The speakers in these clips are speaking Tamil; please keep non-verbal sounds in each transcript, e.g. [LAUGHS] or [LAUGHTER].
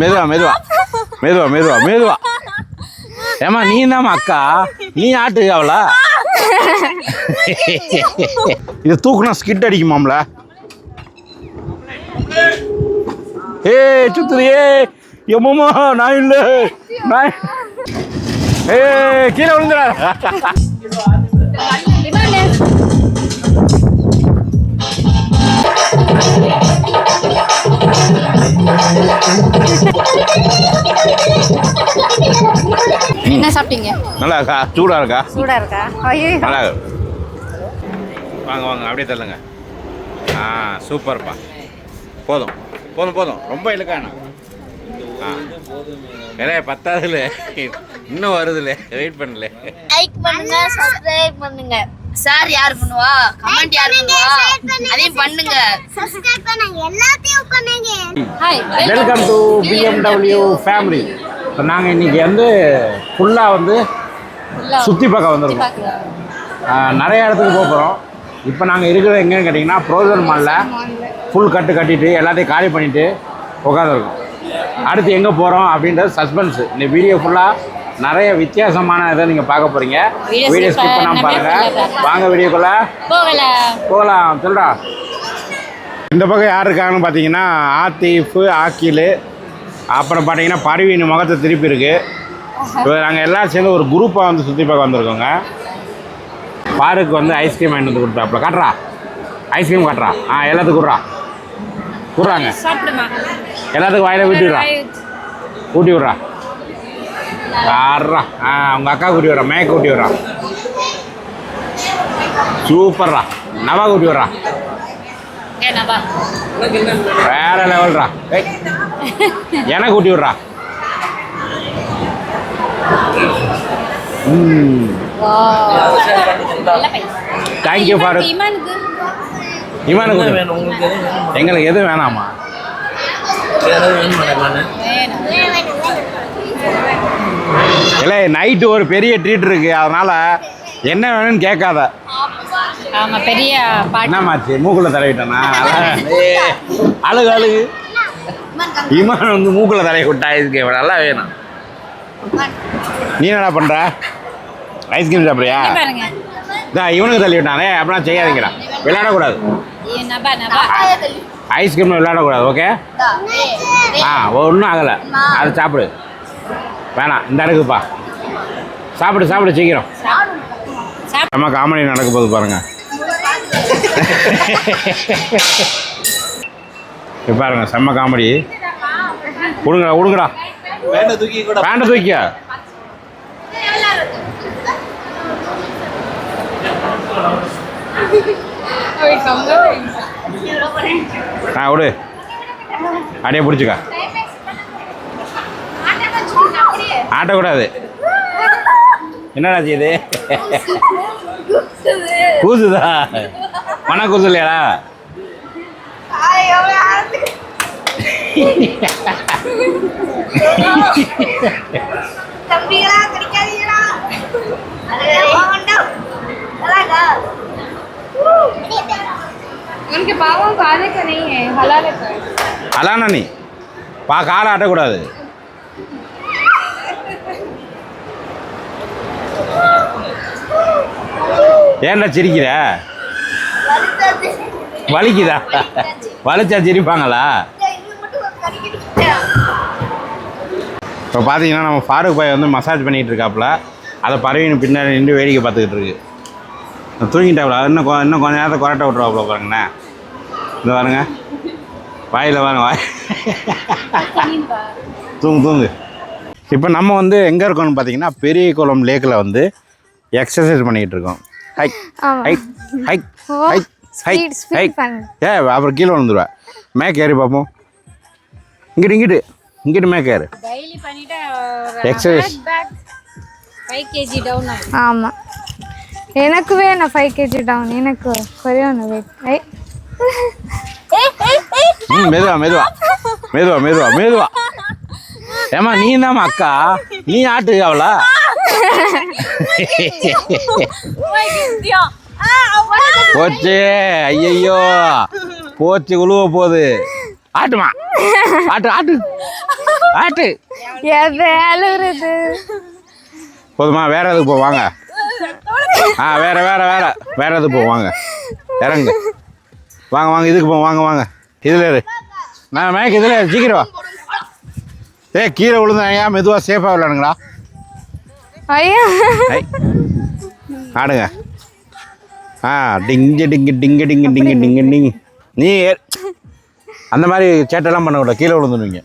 மெதுவா மெதுவா. மெதுவா மெதுவா மெதுவா. ஏமா நீ தாம்மா அக்கா? நீ ஆட்டு அவளா? இது தூக்குனா ஸ்கிட் அடிக்குமாம்ல? ஏ சுத்துறியே எம்மம்மா நான் இல்லை. நான் ஏ கீழே விழுந்துடா என்ன சாப்பிட்டீங்க? நல்லா இருக்கா சூடா இருக்கா சூடா இருக்கா ஐயோ நல்லா. வாங்க வாங்க அப்படியே தள்ளுங்க. ஆ சூப்பர்ப்பா. போதும் போதும் போதும். ரொம்ப இழுக்காண்ணா ஆ. இல்லையே பத்தாவதுல இன்னும் வருதுல. வெயிட் பண்ணல. லைக் பண்ணுங்க சப்ஸ்கிரைப் பண்ணுங்க. சார் யார் பண்ணுவா? கமெண்ட் யார் பண்ணுவா? அதையும் பண்ணுங்க. சப்ஸ்கிரைப் பண்ணுங்க. எல்லாத்தையும் பண்ணுங்க. Hi welcome to BMW family இப்போ நாங்கள் இன்னைக்கு வந்து ஃபுல்லாக வந்து சுற்றி பார்க்க வந்திருக்கோம். நிறைய இடத்துக்கு போக போகிறோம் இப்போ நாங்கள் இருக்கிறது எங்கேன்னு கேட்டிங்கன்னா ப்ரோசன் மாலில் ஃபுல் கட்டு கட்டிட்டு எல்லாத்தையும் காலி பண்ணிவிட்டு உட்காந்துருக்கோம் அடுத்து எங்கே போகிறோம் அப்படின்றது சஸ்பென்ஸ் இந்த வீடியோ ஃபுல்லாக நிறைய வித்தியாசமான இதை நீங்கள் பார்க்க போகிறீங்க Video வீடியோ ஸ்கிப் பண்ணாமல் பண்ணாம பாருங்கள் பாருங்க. வாங்க வீடியோக்குள்ளே. போகல போகலாம் சொல்றா. இந்த பக்கம் யார் இருக்காங்கன்னு பார்த்தீங்கன்னா ஆத்தீஃபு ஆக்கிலு அப்புறம் பார்த்தீங்கன்னா பருவின் முகத்தை திருப்பி இருக்கு. இப்போ நாங்கள் எல்லாம் சேர்ந்து ஒரு குரூப்பாக வந்து சுற்றி பார்க்க வந்திருக்கோங்க. பாருக்கு வந்து ஐஸ்கிரீம் வாங்கிட்டு வந்து கொடுத்தாப்புல. காட்டுறா. ஐஸ்கிரீம் காட்டுறா. ஆ எல்லாத்துக்கும் விட்றா விட்றாங்க எல்லாத்துக்கும் வாயில விட்டு விட்றா. ஊட்டி விட்றா. ஆடுறா ஆ உங்கள் அக்கா கூட்டி விட்றா மேக்க கூட்டி விட்றா சூப்பர்ரா நவா கூட்டி விட்றா என்னப்பா வேற லெவல்ரா எனக்கு கூட்டி விட்றா. தேங்க்யூ ஃபார் இமானுக்கு. எங்களுக்கு எதுவும் வேணாமா வேணும். இல்லை நைட்டு ஒரு பெரிய ட்ரீட் இருக்கு. அதனால என்ன வேணும்னு கேட்காத. ஆமா பெரிய பாட்டு. என்னமாச்சு மூக்குல தடவிட்டேனா? அழுகு அழுகு இமான் வந்து மூக்குல தடவி விட்டா இவ்வளவு நல்லா வேணும். நீ என்னடா பண்ற? ஐஸ்கிரீம் சாப்பிட்றியா? இதான் இவனுக்கு தள்ளி விட்டானே. அப்படிலாம் செய்யாதீங்கடா. விளையாடக்கூடாது. ஏ, நபா. நபா ஐஸ்கிரீம் விளையாடக்கூடாது ஓகே ஆ ஒன்றும் ஆகலை. அது சாப்பிடு. வேணாம் இந்த இருக்குப்பா சாப்பிடு சாப்பிடு சீக்கிரம். நம்ம காமெடி நடக்க போகுது பாருங்க. பாருங்க செம்ம காமெடி. கொடுங்கடா கொடுங்கடா பேண்ட தூக்கியா? ஆ விடு. அப்படியே பிடிச்சிக்க. ஆட்டக்கூடாது என்னடா செய்யுது கூசுதா மன கூசு இல்லையாடா தம்பிகளா கிடைக்காதீங்களா उनके पापों को आने का नहीं है हलाल है அதானா நீ பா காலை ஆட்டக்கூடாது ஏன்டா சிரிக்கிற? வலிக்குதா? வலிச்சா சிரிப்பாங்களா? இப்போ பார்த்தீங்கன்னா நம்ம ஃபாரூக் பாய் வந்து மசாஜ் பண்ணிகிட்டு இருக்காப்புல அதை பறவையின் பின்னாடி நின்று வேடிக்கை பார்த்துக்கிட்டு இருக்கு. நான் தூங்கிட்டாப்புல இன்னும் இன்னும் கொஞ்ச நேரத்தை கொரட்டை விட்ருவாப்புல பாருங்கண்ணே இந்த பாருங்க. வாயில் பாருங்க வாய். தூங்கு தூங்கு. இப்போ நம்ம வந்து எங்கே இருக்கோம்னு பார்த்தீங்கன்னா பெரிய குளம் லேக்கில் வந்து எக்ஸசைஸ் பண்ணிக்கிட்டு இருக்கோம். High high high high high speed, speed high பண்ணு. ஏ அப்புறம் கீழே விழுந்துருவேன் மேக் ஏறி பார்ப்போம் இங்கிட்டு இங்கிட்டு. இங்கிட்டு மேக் ஏறு. எக்ஸசைஸ் ஃபைவ் கேஜி டவுன் ஆமாம் எனக்கு வேணும் ஃபைவ் கேஜி டவுன் எனக்கு குறையணும் வெயிட் ம் மெதுவா மெதுவா. மெதுவா மெதுவா மெதுவா. ஏமா நீ தாம்மா அக்கா? நீ ஆட்டு அவளா? போச்சு. ஐயையோ. போச்சு உழுவ போகுது. ஆட்டுமா. ஆட்டு ஆட்டு. ஆட்டு. அழுகுறது? போதுமா வேற எதுக்கு போ வாங்க. ஆ வேற வேற வேற. வேற எதுக்கு போ வாங்க. இறங்குங்க வாங்க வாங்க இதுக்கு போ வாங்க வாங்க. இதில் இரு. நான் மேய்க்கு இதில் சீக்கிரம் வா. ஏய் கீழே விழுந்தாங்க மெதுவாக சேஃபாக விளையாடுங்களா ஆடுங்க. ஆ டிங்கு டிங்கு டிங்கு டிங்கு டிங்கு டிங்கு டிங்கு. நீ அந்த மாதிரி சேட்டெல்லாம் பண்ணக்கூடாது. கீழே விழுந்துடுவீங்க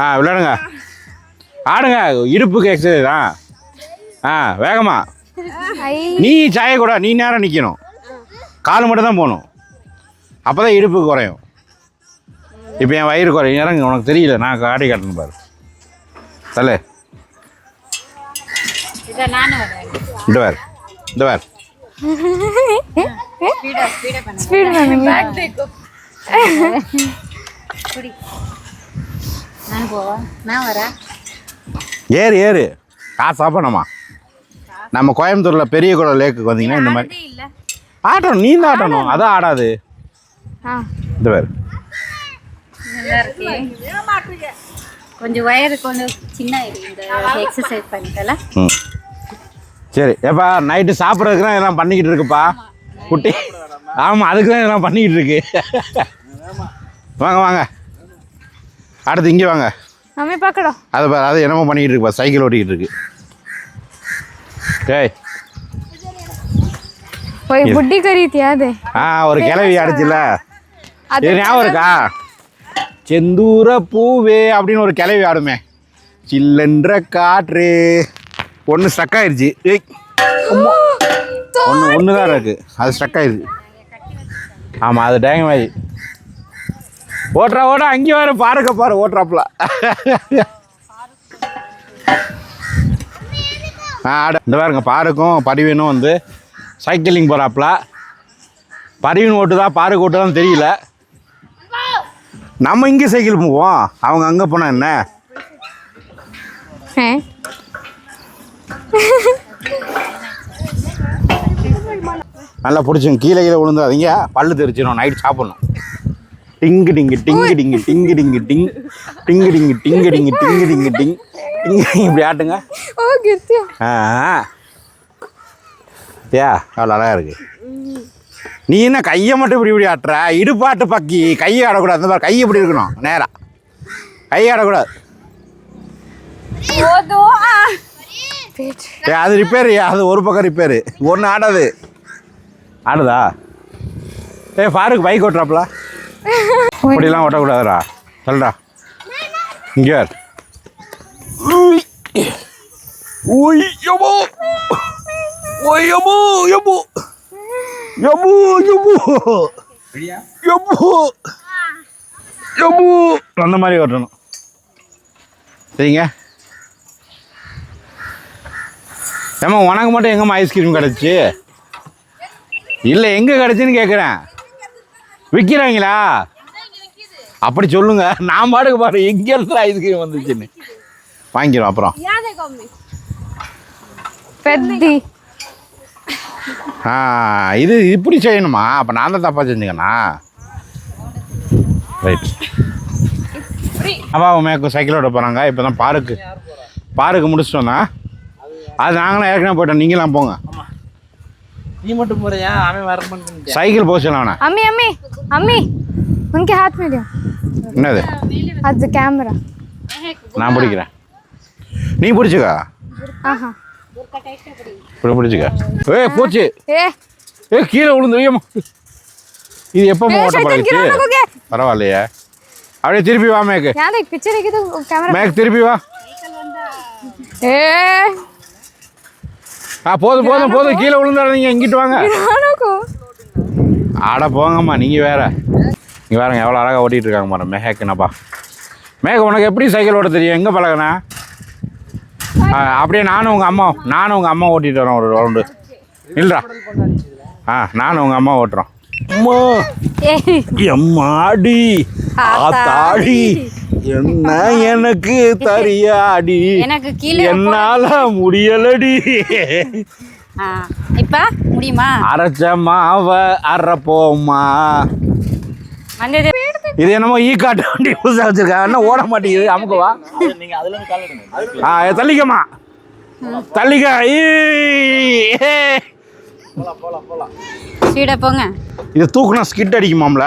ஆ விளையாடுங்க. ஆடுங்க. இடுப்புக்கு எக்ஸசைஸ் ஆ ஆ வேகமா. நீ சாயக்கூடாது நீ நேரம் நிற்கணும் கால் மட்டும் தான் போகணும். அப்போ தான் இடுப்பு குறையும். இப்போ என் வயிறு குறையும். இறங்க உனக்கு தெரியல. நான் காடி காட்டணும் பாரு. தலை இந்த வேறு இந்த வேறு ஸ்பீடா ஸ்பீடா பண்ண ஸ்பீட் பண்ணுங்க குடி. நான் போவா? நான் வரேன். ஏறு ஏறு. காசு சாப்பிடணுமா நம்ம கோயம்புத்தூரில் பெரிய குளம் லேக்குக்கு வந்தீங்கன்னா இந்த மாதிரி இல்ல. ஆட்டணும் நீ தான் ஆட்டணும் அதான் ஆடாது. ஆ. இந்த இருக்கு. கொஞ்சம் வயறு கொஞ்சம் சின்ன இருக்கு இந்த எக்ஸசைஸ் பண்ணிக்கல ம். சரி ஏப்பா நைட்டு சாப்பிட்றதுக்கு தான் இதெல்லாம் பண்ணிக்கிட்டு இருக்குப்பா. குட்டி. ஆமாம் அதுக்கு தான் இதெல்லாம் பண்ணிக்கிட்டு இருக்கு. வாங்க வாங்க. அடுத்து இங்கே வாங்க. அம்மே பார்க்கடா அதை பாரு அது என்னமோ பண்ணிக்கிட்டு இருக்குப்பா சைக்கிள் ஓட்டிக்கிட்டு இருக்கு. டேய். போய் புட்டி ஆ ஒரு கிளவி அடிச்சுல. இது ஞாபகம் இருக்கா? செந்தூர பூவே அப்படின்னு ஒரு கிளவி ஆடுமே. சில்லென்ற காற்று. ஒன்று ஸ்டக் ஆயிருச்சு. ஏய் ஒன்று ஒன்று தான் இருக்கு. அது ஸ்டக் ஆயிருச்சு. ஆமாம் அது டேங் மாதிரி. ஓட்டுறா ஓட அங்கே வேறு பாருக்க பாரு ஓட்டுறாப்புல. ஆ ஆட இந்த பாருங்க பாருக்கும் பரிவீனும் வந்து சைக்கிளிங் போகிறாப்புல பரிவீன் ஓட்டுதா பாருக்கு ஓட்டுதான்னு தெரியல. நம்ம இங்கே சைக்கிள் போவோம். அவங்க அங்கே போனால் என்ன? நல்லா பிடிச்சிங்க கீழே கீழே விழுந்தாதீங்க பல்லு தெரிச்சிடும் நைட் சாப்பிடணும் டிங்கு டிங்கு டிங்கு டிங்கு டிங்கு டிங்கு டிங் டிங்கு டிங்கு டிங்கு டிங்கு டிங்கு டிங்கு டிங் டிங்கு இப்படி ஆட்டுங்க ஆ அவ்வளோ அழகா இருக்கு நீ என்ன கையை மட்டும் இப்படி இப்படி ஆட்டுற இடுப்பாட்டு பக்கி கையை ஆடக்கூடாது அந்த மாதிரி கை இப்படி இருக்கணும் நேரா கையை ஆடக்கூடாது அது ரிப்பேர் அது ஒரு பக்கம் ரிப்பேரு ஒன்று ஆடாது ஆடுதா? ஏ ஃபாருக்கு பைக் ஓட்டுறாப்ல இப்படிலாம் ஓட்டக்கூடாதுடா. சொல்டா. இங்கே வர ஓய் யமோ. ஓய் யமோ யமோ. யமோ யமோ. யமோ. யமோ. அந்த மாதிரி ஓட்டணும். சரிங்க. ஏம்மா உனக்கு மட்டும் எங்கம்மா ஐஸ்கிரீம் கிடச்சி? இல்லை எங்கே கிடச்சின்னு கேட்குறேன் விற்கிறாங்களா அப்படி சொல்லுங்க. நான் பாட்டுக்கு பாரு எங்கே இருந்து ஐஸ்கிரீம் வந்துச்சுன்னு. வாங்கிக்கிறோம் அப்புறம். பெத்தி ஆ இது இப்படி செய்யணுமா? அப்போ நான் தான் தப்பாக செஞ்சுக்கண்ணா ரைட் அப்பா மேற்கு சைக்கிளோட போகிறாங்க இப்போ தான் பார்க்கு பார்க்கு முடிச்சிட்டு வந்தேன் அது நாங்களும் ஏற்கனவே போயிட்டோம். நீங்களாம் போங்க. நீ மட்டும் போறியா? அவன் வர சைக்கிள் போக அம்மி அம்மி அம்மி உனக்கு ஹாத் மீடியம் என்னது? அது கேமரா நான் பிடிக்கிறேன். நீ பிடிச்சுக்கா. ஆஹா. இப்படி பிடிச்சுக்கா. ஏய் போச்சு. ஏ. ஏ கீழே விழுந்து ஐயம்மா இது எப்போ ஓட்ட பழகிச்சு பரவாயில்லையே. அப்படியே திருப்பி வா மேக்கு. மேக் திருப்பி வா. ஏ ஆ போதும் போதும் போதும் கீழே விழுந்துடாதீங்க இங்கிட்டு வாங்க. ஆட போங்கம்மா நீங்கள் வேற. நீங்கள் வேறங்க எவ்வளோ அழகாக ஓட்டிகிட்டு இருக்காங்க பாரு மேகக்குனப்பா மேக உனக்கு எப்படி சைக்கிள் ஓட தெரியும்? எங்கே பழகினா? அப்படியே நானும் உங்கள் அம்மா நானும் உங்கள் அம்மா ஓட்டிகிட்டு வரோம் ஒரு ரவுண்டு இல்லைடா ஆ நானும் உங்கள் அம்மா ஓட்டுறோம். அம்மா எம்மாடி? ஆத்தாடி. என்ன எனக்கு தரியாடி எனக்கு கீழே என்னால முடியலடி. இப்ப முடியுமா? அரைச்ச மாவ அரைப்போமா இது என்னமோ ஈ காட்டு வண்டி புதுசாக வச்சிருக்காங்க என்ன ஓட மாட்டேங்குது? அமுக்குவா ஆ தள்ளிக்கம்மா. தள்ளிக்க. ஸ்பீடாக போங்க. இது தூக்குனா ஸ்கிட் அடிக்குமாம்ல?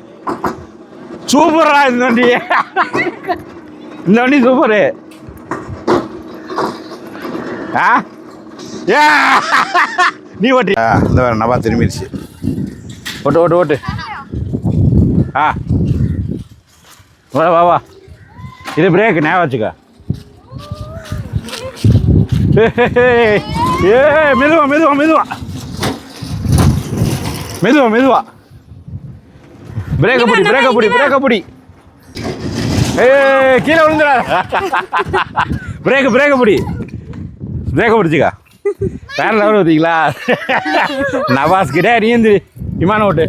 சூப்பரா இந்த வண்டி இந்த வண்டி சூப்பரு. ஆ? ஏ! நீ ஓட்டி. இந்த வேற நபா திரும்பிடுச்சு ஓட்டு ஓட்டு ஓட்டு. ஆ. வா வா வா. இது பிரேக் ஞாபகம் வச்சுக்க. ஏ மெதுவா மெதுவா மெதுவா. மெதுவா மெதுவா. பிரேக்க பிடி பிரேக்க பிடி பிரேக்க பிடி. ஏ கீழே விழுந்துடா. பிரேக் பிரேக்க பிடி. பிரேக்க பிடிச்சிக்கா. வேற லெவல் ஊற்றிங்களா நவாஸ் கிட்டே நீ எந்திரி. விமானம் ஓட்டு.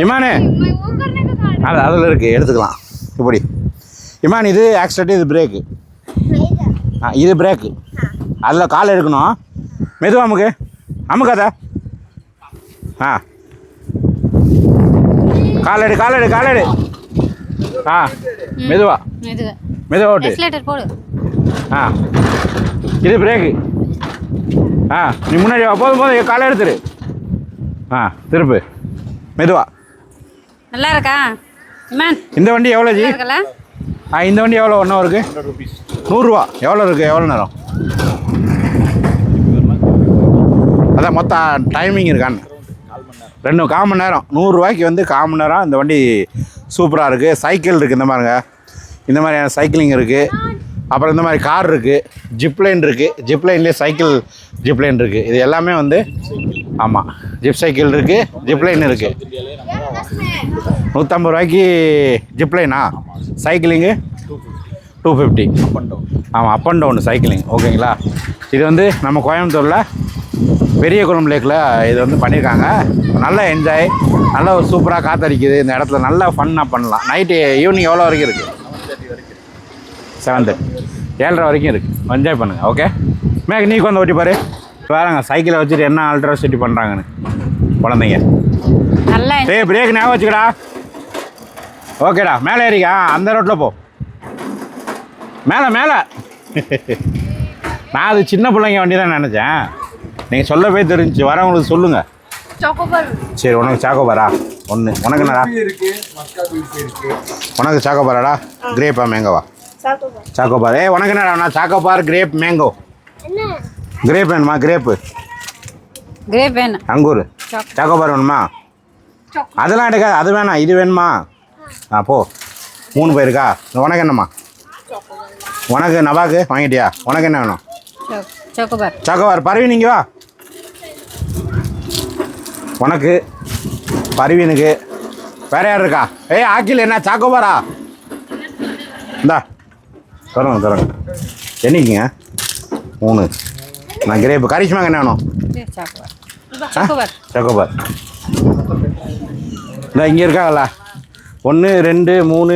விமானு. அது அதில் இருக்குது எடுத்துக்கலாம். இப்படி இமான் இது ஆக்சிடென்ட் இது பிரேக்கு ஆ இது பிரேக்கு அதில் கால் எடுக்கணும். மெதுவா அமுக்கு. அமுக்காத. ஆ. காலடு காலடு காலடு. ஆ மெதுவா. இது மெதுவா ஓட்டு. எக்ஸ்லேட்டர் போடு. ஆ இது பிரேக்கு ஆ நீ முன்னாடி வா போதும் போதும் காலை எடுத்துரு. ஆ திருப்பு. மெதுவா. நல்லா இருக்கா? இந்த வண்டி எவ்வளோ ஜி? ஆ இந்த வண்டி எவ்வளோ ஒன் ஹவருக்கு நூறுரூவா. எவ்வளோ இருக்குது எவ்வளோ நேரம்? அதான் மொத்தம் டைமிங் இருக்கான்னு. ரெண்டு கால் மணி நேரம் நூறுரூவாய்க்கு வந்து கால் மணி நேரம். இந்த வண்டி சூப்பராக இருக்குது சைக்கிள் இருக்குது இந்த மாதிரிங்க இந்த மாதிரியான சைக்கிளிங் இருக்குது அப்புறம் இந்த மாதிரி கார் இருக்குது ஜிப்லைன் இருக்குது ஜிப்லைன்லேயே சைக்கிள் ஜிப்லைன் இருக்குது இது எல்லாமே வந்து ஆமாம் ஜிப் சைக்கிள் இருக்குது ஜிப்லைன் இருக்குது நூற்றம்பது ரூபாய்க்கு ஜிப்லைனா சைக்கிளிங்கு? Two fifty. ஆமாம் அப் அண்ட் டவுன் சைக்கிளிங். ஓகேங்களா? இது வந்து நம்ம கோயம்புத்தூரில் பெரிய குளம் லேக்கில் இது வந்து பண்ணியிருக்காங்க நல்ல என்ஜாய் நல்ல ஒரு சூப்பராக காத்தடிக்குது. இந்த இடத்துல நல்லா ஃபன்னாக பண்ணலாம். நைட்டு ஈவினிங் எவ்வளோ வரைக்கும் இருக்குது செவன் தேர்ட்டி ஏழரை வரைக்கும் இருக்குது என்ஜாய் பண்ணுங்கள் ஓகே மேக் நீ கொஞ்சம் ஓட்டி பாரு. பாருங்க சைக்கிளை வச்சுட்டு என்ன அல்ட்ராசிட்டி பண்ணுறாங்கன்னு குழந்தைங்க. நல்லா டேய் பிரேக் ஞாபகம் வச்சுக்கடா. ஓகேடா மேலே ஏறிக்கா. அந்த ரோட்டில் போ. மேலே மேலே. நான் அது சின்ன பிள்ளைங்க வண்டி தான் நினச்சேன். நீங்கள் சொல்ல போய் தெரிஞ்சுச்சு வரவங்களுக்கு சொல்லுங்கள் சரி உனக்கு சாக்கோபாரா? ஒன்று உனக்கு என்னடா? உனக்கு சாக்கோபாராடா? கிரேப்பா மேங்கோவா சாக்கோபார். ஏய் உனக்கு என்னடா சாக்கோபார் கிரேப் மேங்கோ கிரேப் வேணுமா கிரேப்பு? கிரேப் வேணும். அங்கூர். சாக்கோபார். வேணுமா? அதெல்லாம் எடுக்காது அது வேணாம் இது வேணுமா? ஆ. போ. மூணு பேருக்கா உனக்கு என்னம்மா? உனக்கு நவாக்கு வாங்கிட்டியா? உனக்கு என்ன வேணும்? சோக்கோபார். சாக்கோபார் பரவி நீங்கள் வா. உனக்கு பருவீனுக்கு வேற யார் இருக்கா? ஏய் ஆக்கில் என்ன? சாக்கோபாரா இந்தா தரங்க தரங்க என்னைக்குங்க? மூணு. நான் கிரேப்பு கரிஷ்மாங்க என்ன வேணும். சாக்கோபார் இந்த இங்கே இருக்காங்களா ஒன்று ரெண்டு மூணு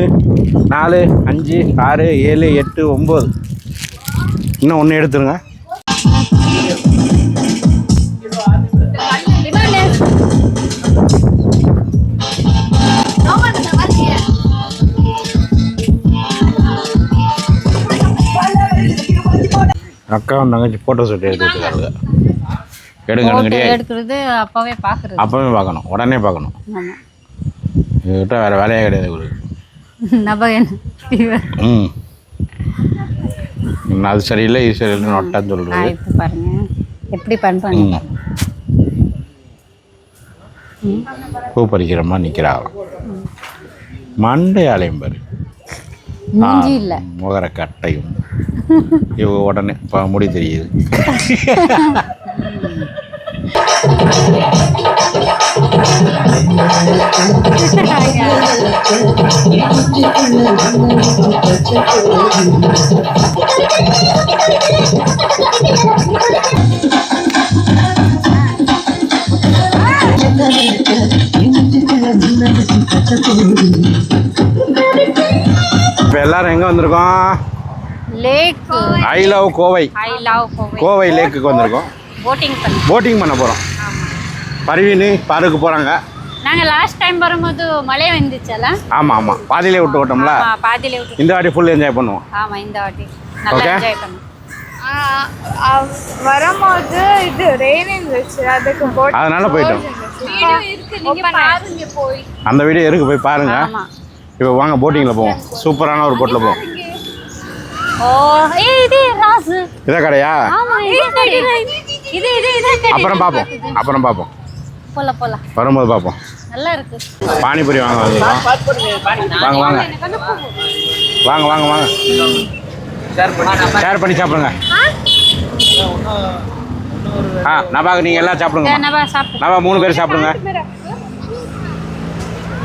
நாலு அஞ்சு ஆறு ஏழு எட்டு ஒம்பது. இன்னும் ஒன்று எடுத்துருங்க. அக்காவும் தங்கச்சி ஃபோட்டோ ஷூட் எடுத்துருக்காங்க எடுங்க எடுங்கடியே எடுக்கிறது அப்பாவே பார்க்குறது அப்பவே பார்க்கணும். உடனே பார்க்கணும். இதுகிட்ட வேறு வேலையே கிடையாது ஃபீவர் [LAUGHS] ம். அது சரியில்லை இது சரியில்லை நொட்டான்னு இப்போ பாருங்க. எப்படி பண்ணுறாங்க பூ பறிக்கிற மாதிரி நிற்கிறாங்களாம் மண்டை ஆலயம் பாரு. மூஞ்சி இல்லை. முகர கட்டையும். இவ உடனே இப்போ முடி தெரியுது. இப்போ எல்லாரும் எங்கே வந்திருக்கோம்? Lake I love Kovai I love Kovai Kovai லேக்குக்கு வந்திருக்கோம். போட்டிங் பண்ணி. போட்டிங் பண்ண போகிறோம் பருவினி பாருக்கு போகிறாங்க நாங்க லாஸ்ட் டைம் வரும்போது மழை வந்துச்சல? ஆமாம் ஆமாம் பாதியிலே விட்டு ஓட்டோம்ல ஆமா பாதியில விட்டு. இந்த வாட்டி ஃபுல் என்ஜாய் பண்ணுவோம். ஆமா இந்த வாட்டி. நல்லா. என்ஜாய் ஆ, வரும்போது இது ரெயின் இருந்துச்சு. அதுக்கு அதனால போயிட்டோம். இருக்கு நீங்க பாருங்க. போய் அந்த வீடியோ இருக்கு போய் பாருங்க. ஆமா. இப்போ வாங்க போட்டிங்கில் போவோம். சூப்பரான ஒரு போட்டில் போவோம். ஓ ஏய் இது ராசு. இதை கடையா? ஆமா இது கடை. இது இது இது கடை. அப்புறம் பார்ப்போம் அப்புறம் போலாம் வரும்போது நல்லா இருக்கு. பானிபூரி வாங்க வந்துருக்கோம் வாங்க. வாங்க வாங்க. வாங்க வாங்க ஷேர் பண்ணி ஷேர் பண்ணி சாப்பிடுங்க. ஆ? நபாக்கு நீங்கள் எல்லாம் சாப்பிடுங்க நபா மூணு பேர் சாப்பிடுங்க.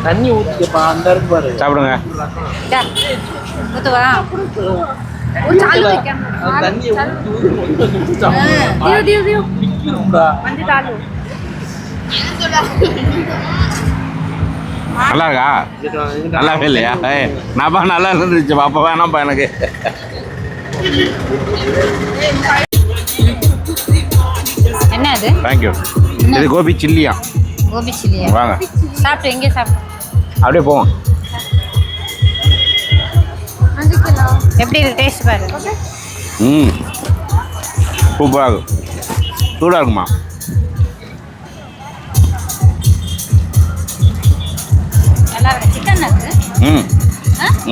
தண்ணி ஊற்றிப்பா அந்த சாப்பிடுங்க. நல்லா இருக்கா நல்லாவே இல்லையா நபா நல்லா இருந்துச்சு அப்போ வேணாம்ப்பா எனக்கு என்ன அது? தேங்க்யூ இது கோபி சில்லியா? கோபி சில்லியா? வாங்க. சாப்பிட்டு எங்கே சாப்பிட்டு? அப்படியே போவோம். எப்படி இருக்கு டேஸ்ட் பாரு. ம். சூப்பராக இருக்கும்? சூடாக இருக்குமா ம்.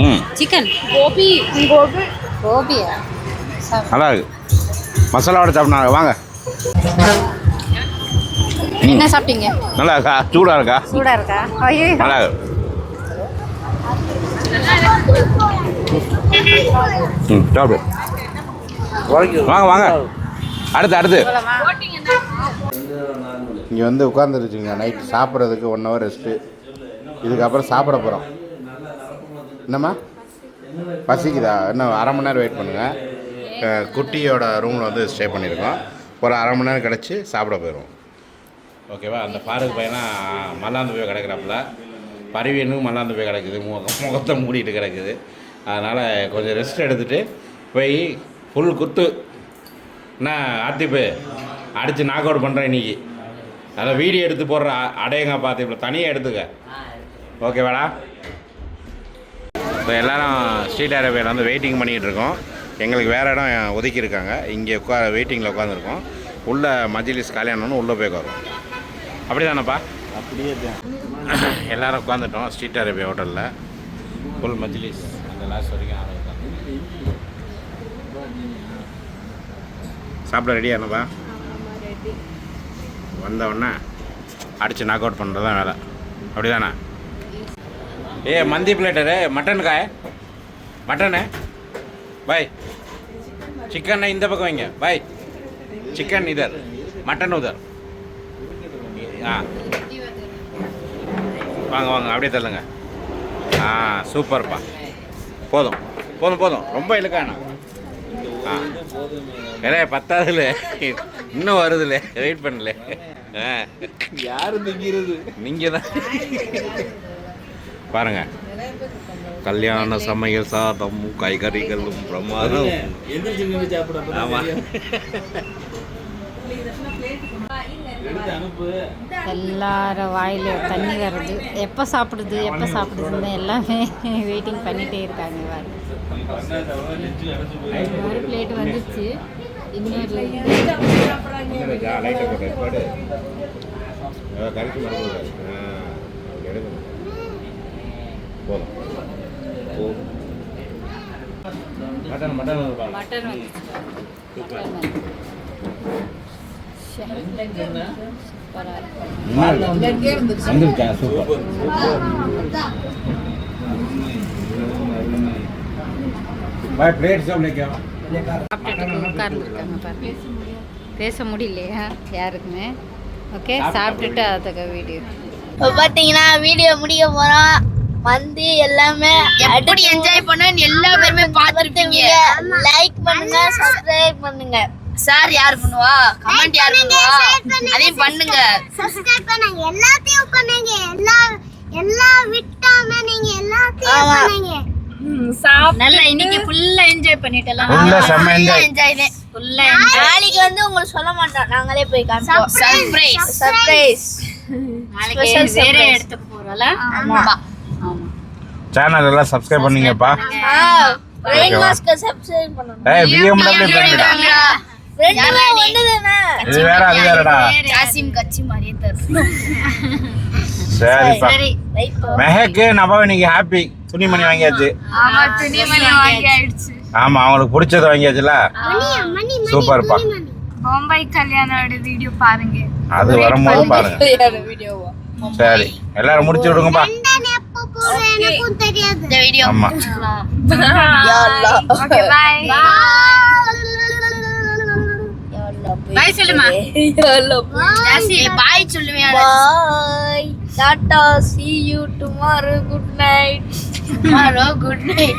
ம். சிக்கன் கோபி. கோபி. கோபியா. நல்லா இருக்கு. மசாலாவோட சாப்பிட்னாங்க வாங்க. என்ன சாப்பிட்டீங்க? நல்லா இருக்கா? சூடாக இருக்கா? சூடா இருக்கா. நல்லா இருக்கு. ம் சாப்பிடு வாங்க வாங்க. அடுத்து அடுத்து. இங்கே வந்து உட்காந்துருச்சுங்க நைட் சாப்பிட்றதுக்கு ஒன் ஹவர் ரெஸ்ட்டு இதுக்கப்புறம் சாப்பிட போகிறோம் என்னம்மா? பசிக்குதா? இன்னும் அரை மணி நேரம் வெயிட் பண்ணுங்கள் குட்டியோட ரூமில் வந்து ஸ்டே பண்ணியிருக்கோம் ஒரு அரை மணி நேரம் கிடச்சி சாப்பிட போயிடுவோம். ஓகேவா அந்த பாருக்கு பையனா மல்லாந்து போய் கிடக்குறாப்புல. பருவியனும் மல்லாந்து போய் கிடக்குது. முக முகத்தை மூடிட்டு கிடக்குது. அதனால் கொஞ்சம் ரெஸ்ட் எடுத்துகிட்டு போய் ஃபுல் குத்து. என்ன ஆர்த்திப்பு? அடித்து நாக் அவுட் பண்ணுறேன் இன்னைக்கு. அதை வீடியோ எடுத்து போடுற அடையங்க பார்த்து தனியாக எடுத்துக்க. ஓகேவாடா இப்போ எல்லாரும் ஸ்ட்ரீட் அரேபியாவில் வந்து வெயிட்டிங் பண்ணிகிட்டு இருக்கோம். எங்களுக்கு வேறு இடம் ஒதுக்கியிருக்காங்க. இங்கே உட்கா வெயிட்டிங்கில் உட்காந்துருக்கோம் உள்ளே மஜ்லிஸ் கல்யாணம்னு உள்ளே போய் உட்காரோம் அப்படி தானேப்பா அப்படியே எல்லாரும் உட்காந்துட்டோம் ஸ்ட்ரீட் அரேபியா ஹோட்டலில் ஃபுல் மஜ்லிஸ். லாஸ்ட் வரைக்கும் உட்காந்து சாப்பிட ரெடியானப்பா வந்த உடனே அடித்து நாக் அவுட் பண்ணுறது தான் வேலை. அப்படிதானே? ஏ மந்தி பிளேட்டரு மட்டன் காய்? மட்டனு பாய். சிக்கன் இந்த பக்கம் வைங்க. பாய். சிக்கன் இதர் மட்டன் உதர் ஆ. வாங்க வாங்க அப்படியே தள்ளுங்க. ஆ சூப்பர்ப்பா. போதும். போதும் போதும். ரொம்ப இழுக்காண்ணா ஆ. இல்லை பத்தாவதுல இன்னும் வருதுல. வெயிட் பண்ணல. யாரு திங்கிறது நீங்கள் தான் பாருங்க. கல்யாண சமையல் சாதமும் காய்கறிகளும் பிரமாதம். ஆமாம் அனுப்பு எல்லார வாயில தண்ணி வருது. எப்போ சாப்பிடுது எப்போ சாப்பிடுதுன்னு எல்லாமே வெயிட்டிங் பண்ணிட்டே இருக்காங்க ஒரு பிளேட் வந்துச்சு. இன்னொரு மட்டன் மட்டன் மட்டன் வந்திருக்கேன் உட்கார்ந்துருக்காங்க பாருங்க பேச முடியலையா யாருக்குமே ஓகே சாப்பிட்டுட்டு அதுக்கு வீடியோ இப்போ பார்த்தீங்கன்னா வீடியோ முடிய போகிறோம் வந்து எல்லாமே எப்படி என்ஜாய் பண்ண எல்லா பேருமே பார்த்துருப்பீங்க லைக் பண்ணுங்க சப்ஸ்கிரைப் பண்ணுங்க. சார் யார் பண்ணுவா? கமெண்ட் யார் பண்ணுவா? அதையும் பண்ணுங்க. சப்ஸ்கிரைப் பண்ணுங்க. எல்லாத்தையும் பண்ணுங்க. எல்லா எல்லா விட்டாம நீங்க எல்லாத்தையும் பண்ணுங்க. நல்லா இன்னைக்கு ஃபுல்லா என்ஜாய் பண்ணிட்டலாம். உள்ள செம்ம என்ஜாய் என்ஜாய் ஃபுல்லா நாளைக்கு வந்து உங்களுக்கு சொல்ல மாட்டோம். நாங்களே போய் காமிப்போம். சர்ப்ரைஸ் சர்ப்ரைஸ் நாளைக்கு வேற. இடத்துக்கு போறோம்ல? ஆமா. சேனல் எல்லாம் சப்ஸ்கிரைப் பண்ணீங்கப்பா. ரெயின்? மாஸ்க் சப்ஸ்கிரைப் பண்ணணும். ஏய் பிஎம்டபிள்யூ இது வேற அது வேறடா. ஜாசிம் கட்சி மாதிரியே தரும். சரிப்பா. சரி மெஹக்கு நபா இன்னைக்கு ஹாப்பி துணிமணி வாங்கியாச்சு. ஆமா துணிமணி வாங்கி ஆயிடுச்சு ஆமா அவங்களுக்கு பிடிச்சது வாங்கியாச்சுல? மணி சூப்பர்ப்பா. பாம்பை கல்யாணோட வீடியோ பாருங்க. அது வரும்போது பாருங்க. சரி எல்லாரும் முடிச்சு விடுங்கப்பா. தெரியாது. ஆமா. [LAUGHS] [LAUGHS] பாய் சொல்லுமா ஜாசி பாய் சொல்லுவேன் பாய் Tata see you tomorrow good night tomorrow good night